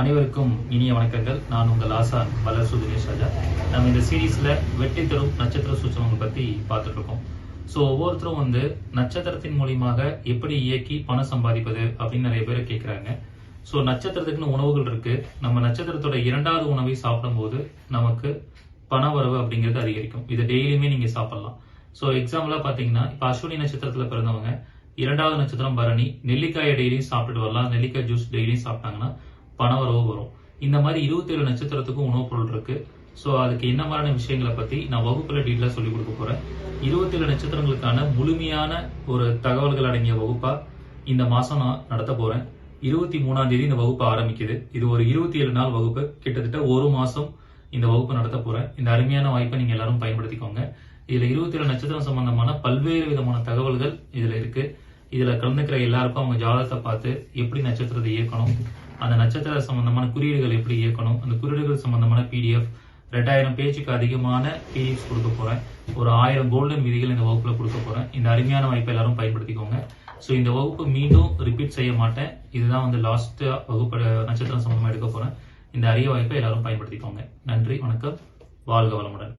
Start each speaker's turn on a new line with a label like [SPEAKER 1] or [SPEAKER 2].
[SPEAKER 1] அனைவருக்கும் இனிய வணக்கங்கள். நான் உங்கள் ஆசான் வளர்சு தினேஷ் ராஜா. நம்ம இந்த சீரீஸில் வெற்றி தரும் நட்சத்திர சூச்சகங்கள் பத்தி பார்த்துட்டு இருக்கோம் ஸோ ஒவ்வொருத்தரும் வந்து நட்சத்திரத்தின் மூலியமாக எப்படி இயக்கி பணம் சம்பாதிப்பது அப்படின்னு நிறைய பேர் கேட்குறாங்க ஸோ நட்சத்திரத்துக்குன்னு உணவுகள் இருக்கு. நம்ம நட்சத்திரத்தோட இரண்டாவது உணவை சாப்பிடும்போது நமக்கு பண வரவு அப்படிங்கிறது அதிகரிக்கும். இதை டெய்லியுமே நீங்க சாப்பிடலாம். ஸோ எக்ஸாம்பிளா பாத்தீங்கன்னா இப்போ அஸ்வினி நட்சத்திரத்தில் பிறந்தவங்க இரண்டாவது நட்சத்திரம் பரணி நெல்லிக்காயை டெய்லியும் சாப்பிட்டுட்டு வரலாம். நெல்லிக்காய் ஜூஸ் டெய்லியும் சாப்பிட்டாங்கன்னா பணவரவு வரும். இந்த மாதிரி இருபத்தி ஏழு நட்சத்திரத்துக்கும் உணவுப் பொருள் இருக்கு. ஸோ அதுக்கு என்ன மாதிரியான விஷயங்களை பத்தி நான் வகுப்புல டீட்டெயிலாக சொல்லி கொடுக்க போறேன். இருபத்தி ஏழு நட்சத்திரங்களுக்கான முழுமையான ஒரு தகவல்கள் அடங்கிய வகுப்பா இந்த மாசம் நான் நடத்த போறேன். இருபத்தி மூணாம் தேதி இந்த வகுப்பு ஆரம்பிக்குது. இது ஒரு இருபத்தி ஏழு நாள் வகுப்பு. கிட்டத்தட்ட ஒரு மாசம் இந்த வகுப்பு நடத்த போறேன். இந்த அருமையான வாய்ப்பை நீங்க எல்லாரும் பயன்படுத்திக்கோங்க. இதுல இருபத்தி ஏழு நட்சத்திரம் சம்பந்தமான பல்வேறு விதமான தகவல்கள் இதுல இருக்கு. இதுல கலந்துக்கிற எல்லாருக்கும் அவங்க ஜாதகத்தை பார்த்து எப்படி நட்சத்திரத்தை இயக்கணும் அந்த நட்சத்திர சம்பந்தமான குறியீடுகள் எப்படி இயக்கணும் அந்த குறியீடுகள் சம்பந்தமான பிடிஎஃப் ரெண்டாயிரம் பேஜுக்கு அதிகமான பிடிஎஃப் கொடுக்க போறேன். ஒரு ஆயிரம் கோல்டன் விதிகள் இந்த வகுப்புல கொடுக்க போறேன். இந்த அருமையான வாய்ப்பை எல்லாரும் பயன்படுத்திக்கோங்க. ஸோ இந்த வகுப்பு மீண்டும் ரிப்பீட் செய்ய மாட்டேன். இதுதான் வந்து லாஸ்ட் வகுப்பு நட்சத்திரம் சம்பந்தமாக எடுக்க போறேன். இந்த அரிய வாய்ப்பை எல்லாரும் பயன்படுத்திக்கோங்க. நன்றி வணக்கம். வாழ்க வளமுடன்.